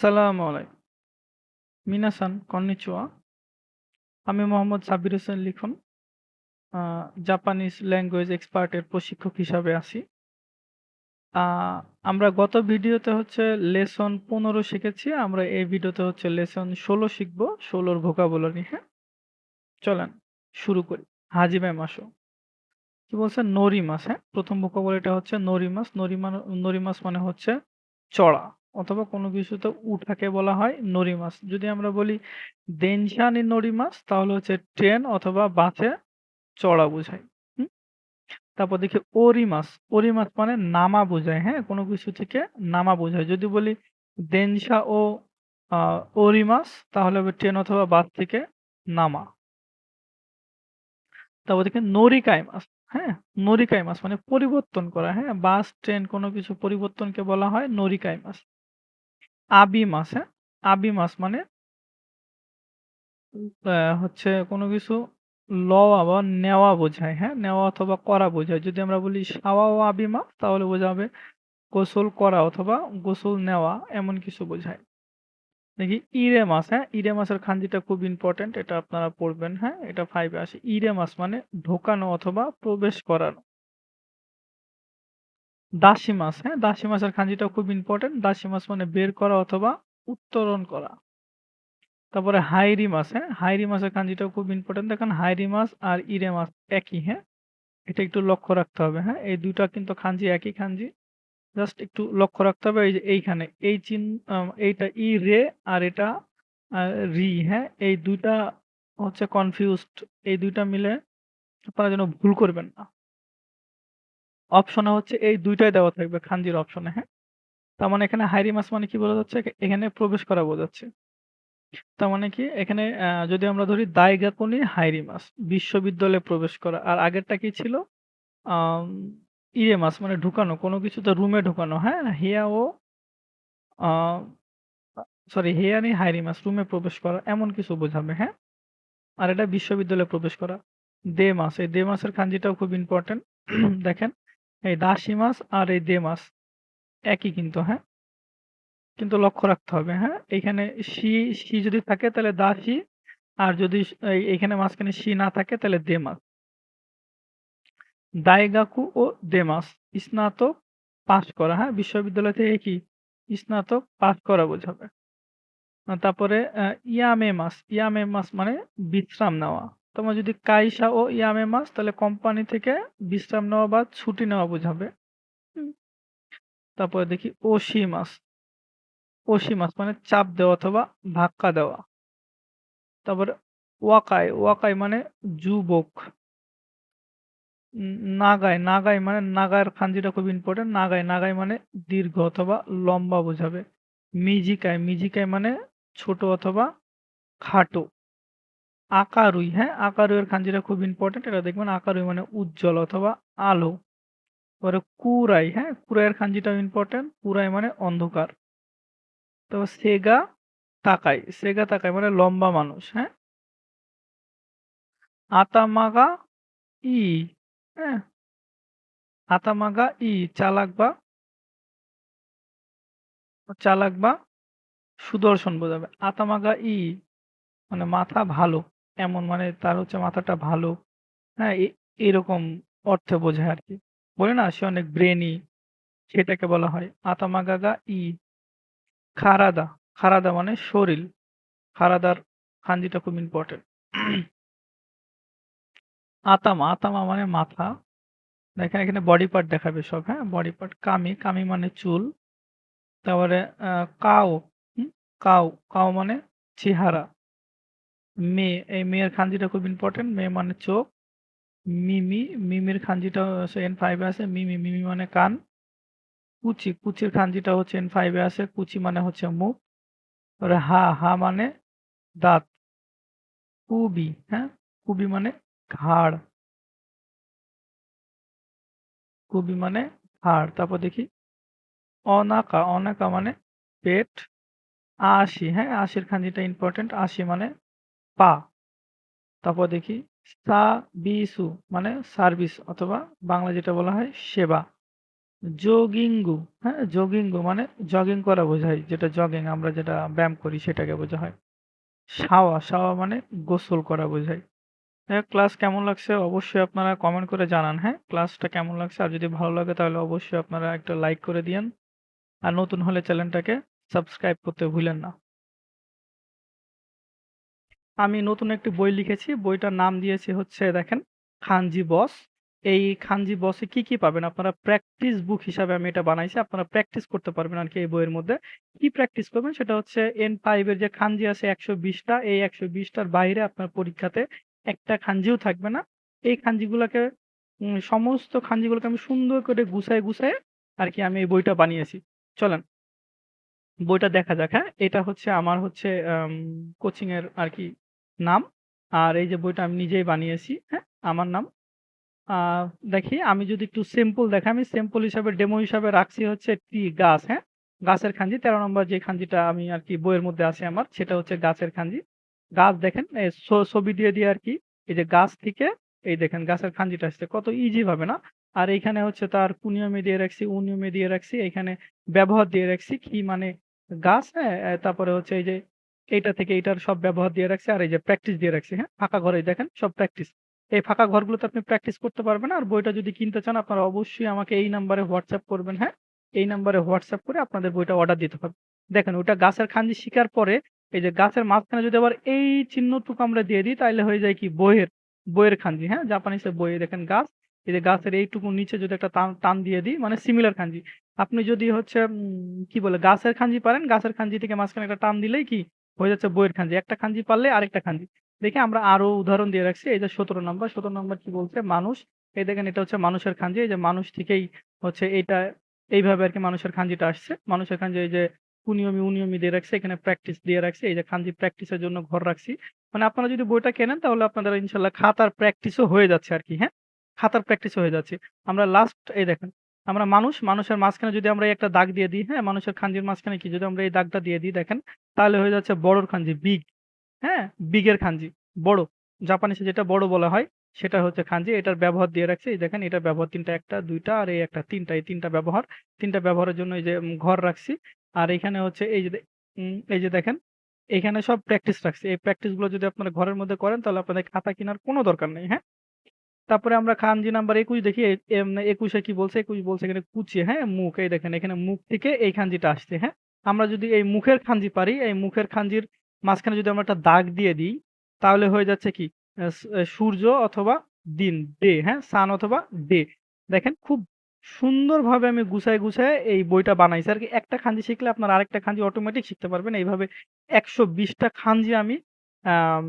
সালামু আলাইকুম। মিনাসান কন্নিচিওয়া। আমি মোহাম্মদ সাবির হোসেন লিখন। জাপানিজ ল্যাঙ্গুয়েজ এক্সপার্টের প্রশিক্ষক হিসাবে আছি। আমরা গত ভিডিওতে হচ্ছে লেসন ১৫ শিখেছি। আমরা এই ভিডিওতে হচ্ছে লেসন ১৬ শিখব। ১৬ র ভোকাবুলারি, হ্যাঁ? চলেন শুরু করি। হাজিমে মাসো। কি বলছে? নরিমাস, হ্যাঁ? ১ম ভোকাবুলারিটা হচ্ছে নরিমাস। নরিমান নরিমাস মানে হচ্ছে চড়া অথবা কোনো কিছুতে উঠাকে বলা হয় নরিমাস। যদি আমরা বলি দেনশা নি নরিমাস তাহলে হচ্ছে ট্রেন অথবা বাসে চড়া বোঝায়। তারপর দেখি ওরি মাছ ওরি মাছ মানে নামা বোঝায়, হ্যাঁ? কোনো কিছু থেকে নামা বোঝায়। যদি বলি দেনশা ও ওরি মাছ তাহলে হবে ট্রেন অথবা বাস থেকে নামা। তারপর দেখেন মাছ হ্যাঁ? নোরিকাইমাস মানে পরিবর্তন করা, হ্যাঁ? বাস, ট্রেন কোনো কিছু পরিবর্তনকে বলা হয় নোরিকাইমাস। আবিমাস, হ্যাঁ? আবিমাস মানে আ হচ্ছে কোনো কিছু লওয়া বা নেওয়া বোঝায়, হ্যাঁ? নেওয়া অথবা করা বোঝায়। যদি আমরা বলি সাওয়া ও আবিমা তাহলে বোঝাবে গোসল করা অথবা গোসল নেওয়া এমন কিছু বোঝায়। দেখি ইরেমাস, হ্যাঁ? ইরেমাসের খাঞ্জিটা খুব ইম্পোর্টেন্ট। এটা আপনারা পড়বেন, হ্যাঁ? এটা 5 এ আসে। ইরেমাস মানে ঢোকানো অথবা প্রবেশ করানো। দাসিমাস, হ্যাঁ? দাসিমাসের খাঞ্জিটাও খুব ইম্পোর্টেন্ট। দাসিমাস মানে বের করা অথবা উত্তোলন করা। তারপরে হাইরি মাছ, হ্যাঁ? হাইরি মাছের খাঞ্জিটাও খুব ইম্পোর্টেন্ট। দেখেন হাইরি মাছ আর ইরে মাছ একই, হ্যাঁ? এটা একটু লক্ষ্য রাখতে হবে, হ্যাঁ? এই ২ টা কিন্তু খাঞ্জি একই খাঞ্জি। জাস্ট একটু লক্ষ্য রাখতে হবে এই যে এইখানে এই আ এইটা ই রে আর এটা রি, হ্যাঁ? এই ২ টা হচ্ছে কনফিউজড। এই ২ টা মিলে আপনারা যেন ভুল করবেন না। অপশনে হচ্ছে এই দুইটাই দেওয়া থাকবে খাঞ্জির অপশনে, হ্যাঁ? তার মানে এখানে হাইরিমাস মানে কি বোঝা যাচ্ছে? এখানে প্রবেশ করা বোঝাচ্ছে। তার মানে কি এখানে যদি আমরা ধরি দাইগাকুনি হাইরিমাস বিশ্ববিদ্যালয়ে প্রবেশ করা। আর আগেরটা কি ছিল? আম ইরেমাস মানে ঢুকানো, কোনো কিছুতে রুমে ঢুকানো, হ্যাঁ? হিয়া ও সরি হেয়া নি হাইরিমাস রুমে প্রবেশ করা এমন কিছু বোঝাবে, হ্যাঁ? আর এটা বিশ্ববিদ্যালয়ে প্রবেশ করা। দেমাস, এই দেমাসের খাঞ্জিটাও খুব ইম্পোর্টেন্ট। দেখেন এই দাসি মাছ আর এই দে মাছ একই কিন্তু, হ্যাঁ? কিন্তু লক্ষ্য রাখতে হবে, হ্যাঁ? এইখানে সি, সি যদি থাকে তাহলে দাসি আর যদি এই এইখানে মাঝখানে সি না থাকে তাহলে দেমাস। দাইগাকু ও দেমাস স্নাতক পাশ করা, হ্যাঁ? বিশ্ববিদ্যালয় থেকে কি? স্নাতক পাশ করা বোঝাবে। আ ইয়ামে আ ইয়ামেমাস, ইয়ামেমাস মানে বিশ্রাম নেওয়া। তোমরা যদি কাইসা ও ইয়ামেমাস তাহলে কোম্পানি থেকে বিশ্রাম নেওয়া বা ছুটি নেওয়া বোঝাবে। তারপরে দেখি ওশিমাস। ওশিমাস মানে চাপ দেওয়া অথবা ধাক্কা দেওয়া। তারপরে ওয়াকাই, ওয়াকাই মানে যুবক। নাগাই, নাগাই মানে নাগার খাঞ্জিটা খুব ইম্পোর্টেন্ট। নাগাই, নাগাই মানে দীর্ঘ অথবা লম্বা বোঝাবে। মিজিকায় মিজিকায় মানে ছোট অথবা খাটো। আকারুই, হ্যাঁ? আকারুই এর খাঞ্জিটা খুব ইম্পোর্টেন্ট। এটা দেখবেন আকারুই মানে উজ্জ্বল অথবা আলো। পরে কুরাই, হ্যাঁ? কুরাইয়ের খাঞ্জিটাও ইম্পোর্টেন্ট। কুরাই মানে অন্ধকার। তারপর সেগা তাকাই, সেগা তাকাই মানে লম্বা মানুষ, হ্যাঁ? আতামাগা ই, হ্যাঁ? আতামাগা ই চালাক বা চালাক বা সুদর্শন বোঝাবে। আতামাগা ই মানে মাথা ভালো। এমন মানে তার হচ্ছে মাথাটা ভালো। হ্যাঁ? এরকম অর্থে বোঝায় আরকি। বলে না সে অনেক ব্রেনি সেটাকে বলা হয়। আতামাগা গা ই। খারাদা, খারাদা মানে শরীর। খারাদার খাঞ্জিটা খুব ইম্পোর্টেন্ট। আতামা, আতামা মানে মাথা। দেখেন এখানে বডি পার্ট দেখাবে সব, হ্যাঁ? Body part. কামি, কামি মানে চুল। তারপরে কাও? কাও, কাও মানে চেহারা। মে, এই মেয়ের খাঞ্জিটা খুব ইম্পোর্টেন্ট। মে মানে চোখ। মিমি, মিমির খাঞ্জিটা হচ্ছে N5 এ আছে। মিমি, মিমি মানে কান। কুচি, কুচির খাঞ্জিটা হচ্ছে এন ফাইভে আছে। কুচি মানে হচ্ছে মুখ। তারপরে হা, হা মানে দাঁত। কুবি, হ্যাঁ? কুবি মানে ঘাড়। কুবি মানে হাড়। তারপর দেখি অনাকা, অনাকা মানে পেট। আশি, হ্যাঁ? আশির খাঞ্জিটা ইম্পোর্টেন্ট। আশি মানে পা। তারপর দেখি সাবিসু মানে সার্ভিস অথবা বাংলা যেটা বলা হয় সেবা। জগিংগু হ্যাঁ? জগিংগু মানে জগিং করা বোঝায়, যেটা জগিং আমরা যেটা ব্যায়াম করি সেটাকে বোঝা হয়। সাওয়া সাওয়া মানে গোসল করা বোঝায়। হ্যাঁ ক্লাস কেমন লাগছে অবশ্যই আপনারা কমেন্ট করে জানান হ্যাঁ? ক্লাসটা কেমন লাগছে? আর যদি ভালো লাগে তাহলে অবশ্যই আপনারা একটা লাইক করে দিয়েন। আর নতুন হলে চ্যানেলটাকে সাবস্ক্রাইব করতে ভুলেন না। আমি নতুন একটি বই লিখেছি। বইটার নাম দিয়েছি হচ্ছে দেখেন, খানজি বস। এই খানজি বসে কি কি পাবেন? আপনারা প্র্যাকটিস বুক হিসাবে আমি এটা বানাইছি। আপনারা প্র্যাকটিস করতে পারবেন আর কি এই বইয়ের মধ্যে। কি প্র্যাকটিস করবেন? সেটা হচ্ছে এন ফাইভের যে খানজি আছে একশো বিশটা, এই একশো বিশটার বাইরে আপনার পরীক্ষাতে একটা খানজিও থাকবে না। এই খানজিগুলোকে সমস্ত খানজিগুলোকে আমি সুন্দর করে গুছায় গুছায় আর কি আমি এই বইটা বানিয়েছি। চলেন, বইটা দেখা যাক হ্যাঁ? এটা হচ্ছে আমার হচ্ছে কোচিং এর আর কি নাম। আর এই যে বইটা আমি নিজেই বানিয়েছি হ্যাঁ আমার নাম। দেখি, আমি যদি একটু সিম্পল দেখি আমি সিম্পল হিসাবে ডেমো হিসাবে রাখছি হচ্ছে একটি গাছ হ্যাঁ? গাছের খাঞ্জি, তেরো নম্বর যে খাঞ্জিটা আমি আর কি বইয়ের মধ্যে আছে আমার, সেটা হচ্ছে গাছের খাঞ্জি। গাছ দেখেন ছবি দিয়ে দিয়ে আর কি, এই যে গাছ থেকে, এই দেখেন গাছের খাঞ্জিটা আসছে, কত ইজি ভাবে, না? আর এইখানে হচ্ছে তার কুনিয়মে দিয়ে রাখছি, উনিয়মে দিয়ে রাখছি এখানে ব্যবহার দিয়ে রাখছি, কি মানে গাছ হ্যাঁ তারপরে হচ্ছে এই যে এইটা থেকে এইটার সব ব্যবহার দিয়ে রাখছি, আর এই যে প্র্যাকটিস দিয়ে রাখছি হ্যাঁ? ফাঁকা ঘরে দেখেন, সব প্র্যাকটিস এই ফাঁকা ঘরগুলোতে আপনি প্র্যাকটিস করতে পারবেন, আর বইটা যদি কিনতে চান, আপনারা অবশ্যই আমাকে এই নাম্বারে হোয়াটসঅ্যাপ করবেন হ্যাঁ? এই নাম্বারে হোয়াটসঅ্যাপ করে আপনাদের বইটা অর্ডার দিতে হবে। দেখেন ওটা গাছের খাঞ্জি শিকার পরে, এই যে গাছের মাঝখানে যদি আবার এই চিহ্নটুকু আমরা দিয়ে দিই তাহলে হয়ে যায় কি? বইয়ের বইয়ের খাঞ্জি হ্যাঁ? জাপানিসের বইয়ে দেখেন গাছ, এই যে গাছের এইটুকু নিচে যদি একটা টান টান দিয়ে দিই মানে সিমিলার খাঞ্জি আপনি যদি হচ্ছে কি বলে, গাছের খাঞ্জি পারেন, গাছের খাঞ্জি থেকে মাঝখানে একটা টান দিলেই কি? হয়ে যাচ্ছে বইয়ের খাঞ্জি একটা খাঞ্জি পারলে আরেকটা খাঞ্জি দেখি আমরা আরও উদাহরণ দিয়ে রাখছি। এই যে সতেরো নম্বর সতেরো নম্বর কি বলছে? মানুষ। এই দেখেন, এটা হচ্ছে মানুষের খাঞ্জি এই যে মানুষ থেকেই হচ্ছে এটা এইভাবে আর কি মানুষের খাঞ্জিটা আসছে। মানুষের খাঞ্জি এই যে কুনিয়মি, উনিয়মি দিয়ে রাখছে। এখানে প্র্যাকটিস দিয়ে রাখছে। এই যে খাঞ্জি প্র্যাকটিসের জন্য ঘর রাখছি। মানে আপনারা যদি বইটা কেনেন, তাহলে আপনাদের ইনশাল্লাহ খাতার প্র্যাকটিসও হয়ে যাচ্ছে আর কি হ্যাঁ? খাতার প্র্যাকটিস হয়ে যাচ্ছে। আমরা লাস্ট এই দেখেন আমরা মানুষ, মানুষের মাঝখানে যদি আমরা একটা দাগ দিয়ে দিই হ্যাঁ? মানুষের খাঞ্জির মাঝখানে কি? যদি আমরা এই দাগটা দিয়ে দিই, দেখেন, তাহলে হয়ে যাচ্ছে বড়র খাঞ্জি বিগ হ্যাঁ? বিগের খাঞ্জি বড়। জাপানিসে যেটা বড় বলা হয়, সেটা হচ্ছে খাঞ্জি এটার ব্যবহার দিয়ে রাখছে, এই দেখেন, এটার ব্যবহার তিনটা একটা, দুইটা, আর এই একটা, তিনটা, এই তিনটা ব্যবহার। তিনটা ব্যবহারের জন্য এই যে ঘর রাখছি, আর এখানে হচ্ছে এই যে এই যে দেখেন, এখানে সব প্র্যাকটিস রাখছি। এই প্র্যাকটিসগুলো যদি আপনারা ঘরের মধ্যে করেন, তাহলে আপনাদের খাতা কেনার কোনো দরকার নেই হ্যাঁ? তারপরে আমরা খানজি নাম্বার একুশ দেখি একুশে কি বলছে? একুশ বলছে এখানে কুচি হ্যাঁ মুখ এই দেখেন এখানে মুখ থেকে এই খানজিটা আসছে হ্যাঁ? আমরা যদি এই মুখের খানজি পারি এই মুখের খানজির মাঝখানে যদি আমরা একটা দাগ দিয়ে দিই তাহলে হয়ে যাচ্ছে কি? সূর্য অথবা দিন ডে হ্যাঁ সান অথবা ডে। দেখেন খুব সুন্দরভাবে আমি গুছায় গুছায় এই বইটা বানাইছি। আর কি একটা খানজি শিখলে আপনার আরেকটা খানজি অটোমেটিক শিখতে পারবেন। এইভাবে একশো বিশটা খানজি আম,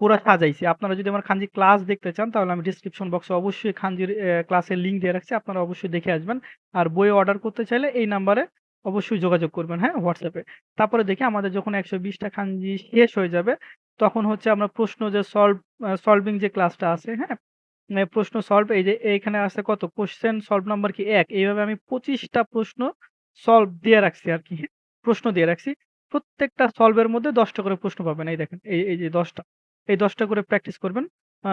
পুরা সাজাইছি। আপনারা যদি আমার খানজি ক্লাস দেখতে চান, তাহলে আমি ডিসক্রিপশন বক্সে অবশ্যই খানজির ক্লাসের লিঙ্ক দিয়ে রাখছি। আপনারা অবশ্যই দেখে আসবেন। আর বই অর্ডার করতে চাইলে এই নাম্বারে অবশ্যই যোগাযোগ করবেন হ্যাঁ হোয়াটসঅ্যাপে তারপরে দেখি আমাদের যখন একশো বিশটা খানজি শেষ হয়ে যাবে, তখন হচ্ছে আমরা প্রশ্ন যে সলভ সলভিং যে ক্লাসটা আছে হ্যাঁ প্রশ্ন সলভ এই যে এইখানে আছে কত? কোশ্চেন সলভ নাম্বার কি এক? এইভাবে আমি পঁচিশটা প্রশ্ন সলভ দিয়ে রাখছি আর কি হ্যাঁ? প্রশ্ন দিয়ে রাখছি। প্রত্যেকটা সলভের মধ্যে দশটা করে প্রশ্ন পাবেন, এই দেখেন, এই এই যে দশটা। এই দশটা করে প্র্যাকটিস করবেন।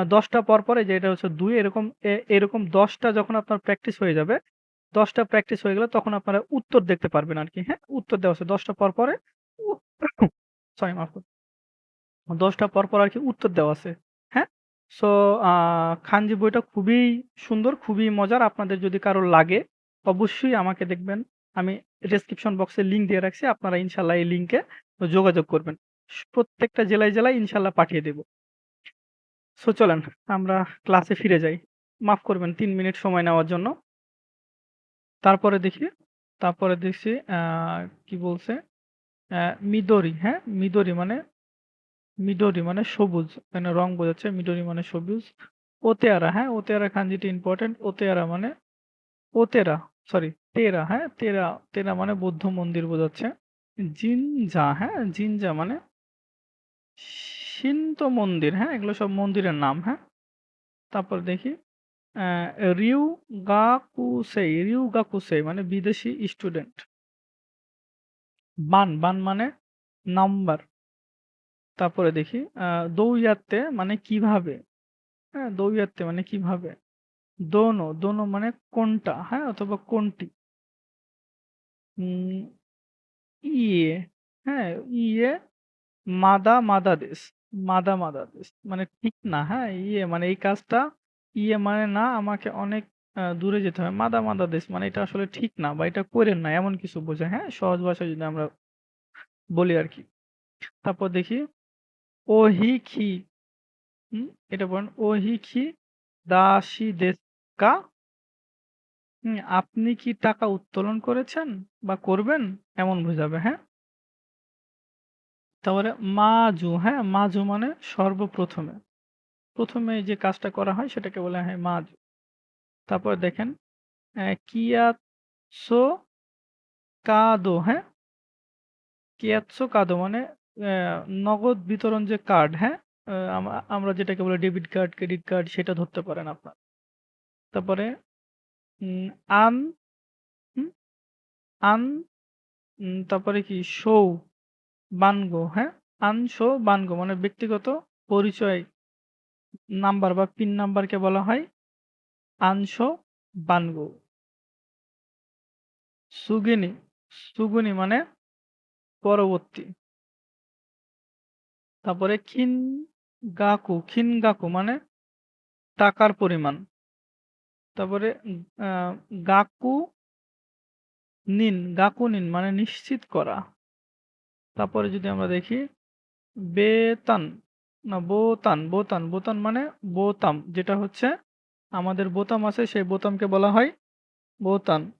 দশটা পর পরে যে এটা হচ্ছে দুই, এরকম এরকম দশটা যখন আপনার প্র্যাকটিস হয়ে যাবে, দশটা প্র্যাকটিস হয়ে গেলে তখন আপনারা উত্তর দেখতে পারবেন আর কি হ্যাঁ? উত্তর দেওয়া আছে দশটা পর পরে সরি মাফ। দশটা পর পর আর কি উত্তর দেওয়া আছে হ্যাঁ? সো খানজি বইটা খুবই সুন্দর, খুবই মজার। আপনাদের যদি কারও লাগে, অবশ্যই আমাকে দেখবেন। আমি ডেসক্রিপশন বক্সে লিঙ্ক দিয়ে রাখছি, আপনারা ইনশাল্লাহ এই লিংকে যোগাযোগ করবেন। প্রত্যেকটা জেলায় জেলায় ইনশাল্লাহ পাঠিয়ে দেব। সো চলেন, আমরা ক্লাসে ফিরে যাই। মাফ করবেন, তিন মিনিট সময় নেওয়ার জন্য। তারপরে দেখি, তারপরে দেখছি কি বলছে? মিদরি হ্যাঁ? মিদরি মানে মিডোরি মানে সবুজ মানে রং বোঝাচ্ছে মিডোরি মানে সবুজ। ওতেয়ারা হ্যাঁ? ওতেয়ারা খানজিটি ইম্পর্টেন্ট ওতেয়ারা মানে ওতেরা সরি তেরা হ্যাঁ? তেরা তেরা মানে বৌদ্ধ মন্দির বোঝাচ্ছে। জিনজা হ্যাঁ? জিনজা মানে শিন্তো মন্দির হ্যাঁ এগুলো সব মন্দিরের নাম হ্যাঁ তারপর দেখি রিউ গাকুসেই রিউ গাকুসেই মানে বিদেশি স্টুডেন্ট বান বান মানে নাম্বার তারপরে দেখি দৌয়াতে মানে কীভাবে হ্যাঁ দৌয়াতে মানে কীভাবে দোনো, দোনো মানে কোনটা, হ্যাঁ? অথবা কোনটি। ইয়ে, হ্যাঁ? ইয়ে মাদা মাদাদেশ, মাদা মাদাদেশ মানে ঠিক না, হ্যাঁ? ইয়ে মানে এই কাজটা ইয়ে মানে না আমাকে অনেক দূরে যেতে হবে। মাদা মাদাদেশ মানে এটা আসলে ঠিক না বা এটা কইরেন না এমন কিছু বোঝায়, হ্যাঁ? সহজ ভাষায় যদি আমরা বলি আরকি। তারপর দেখি ওহিখি হুম? এটা বলেন পড়েন ওহিখি দাসি দেস কা? হুম, আপনি কি টাকা উত্তোলন করেছেন বা করবেন? এমন বোঝাবে, হ্যাঁ? তারপরে মাজু, হ্যাঁ? মাজু মানে সর্বপ্রথমে। প্রথমে যে কাজটা করা হয় সেটাকে বলা হয় মাজু। তারপরে দেখেন কিয়াৎসো কাদো, হ্যাঁ? কিয়াৎসো কাদো মানে নগদ বিতরণ যে কার্ড, হ্যাঁ? আমরা যেটাকে বলি ডেবিট কার্ড, ক্রেডিট কার্ড সেটা ধরতে পারেন আপনার। তারপরে আন আন তারপরে কি শৌ বানগো, হ্যাঁ? আনশো বানগো মানে ব্যক্তিগত পরিচয় নাম্বার বা পিন নাম্বারকে বলা হয় আনশো বানগো। সুগিনি, সুগুনি মানে পরবর্তী। তারপরে খিনগাকু, খিনগাকু মানে টাকার পরিমাণ। তারপরে আ গাকু নিন, গাকু নিন মানে নিশ্চিত করা। তারপরে যদি আমরা দেখি বেতান না বোতান, বোতান, বোতান মানে বোতাম যেটা হচ্ছে আমাদের বোতাম আছে সেই বোতামকে বলা হয় বোতান।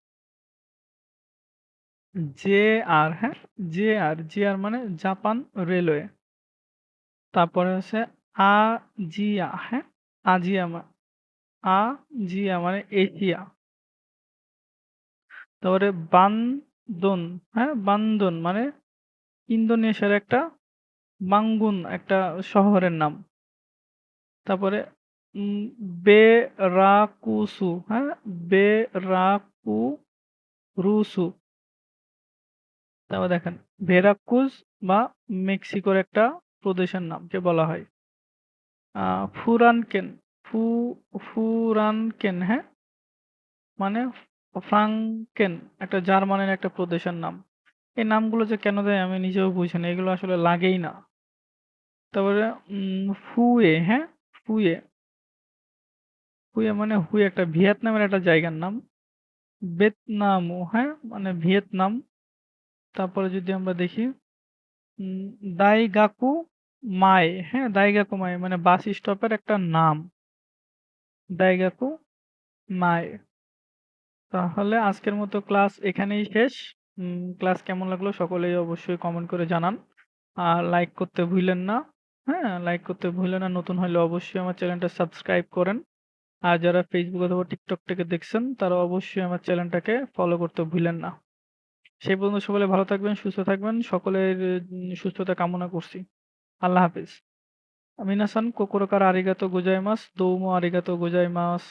জে আর হ্যাঁ? জেআর, জেআর মানে জাপান রেলওয়ে। তারপরে হচ্ছে আজিয়া, হ্যাঁ? আজিয়া মা আজিয়া মানে এশিয়া। তারপরে বান্দন, হ্যাঁ? বান্দন মানে ইন্দোনেশিয়ার একটা বাঙ্গুন একটা শহরের নাম। তারপরে বেরাকুসু, হ্যাঁ? বেরাকুরুসু। তারপর দেখেন ভেরাক্রুজ বা মেক্সিকোর একটা প্রদেশের নামকে বলা হয় ফুরানকেন, ফু ফুরানকেন, হ্যাঁ? মানে ফ্রাঙ্কেন একটা জার্মানের একটা প্রদেশের নাম। এই নামগুলো যে কেন দেয় আমি নিজেও বুঝি না। এগুলো আসলে লাগেই না। তারপরে ফুয়ে, হ্যাঁ? ফুয়ে। ফুয়ে মানে হুয়ে একটা ভিয়েতনামের একটা জায়গার নাম। ভিয়েতনামও, হ্যাঁ? মানে ভিয়েতনাম। তারপরে যদি আমরা দেখি দাইগাকু মাই, হ্যাঁ? দাইগাকু মাই মানে বাস স্টপের একটা নাম। দাইগাকু মাই। তাহলে আজকের মতো ক্লাস এখানেই শেষ। ক্লাস কেমন লাগল সকলেই অবশ্যই কমেন্ট করে জানান। আর লাইক করতে ভুইলেন না। হ্যাঁ? লাইক করতে ভুইলেন না। নতুন হইলে অবশ্যই আমার চ্যানেলটা সাবস্ক্রাইব করেন। আর যারা ফেসবুক অথবা টিকটক থেকে দেখছেন তারা অবশ্যই আমার চ্যানেলটাকে ফলো করতে ভুলেন না। সেই পর্যন্ত সকলে ভালো থাকবেন, সুস্থ থাকবেন। সকলের সুস্থতা কামনা করছি। আল্লাহ হাফেজ। মিনাসান কোকোরো কারা আরিগাতো গোজাইমাস। দোউমো আরিগাতো গোজাইমাস।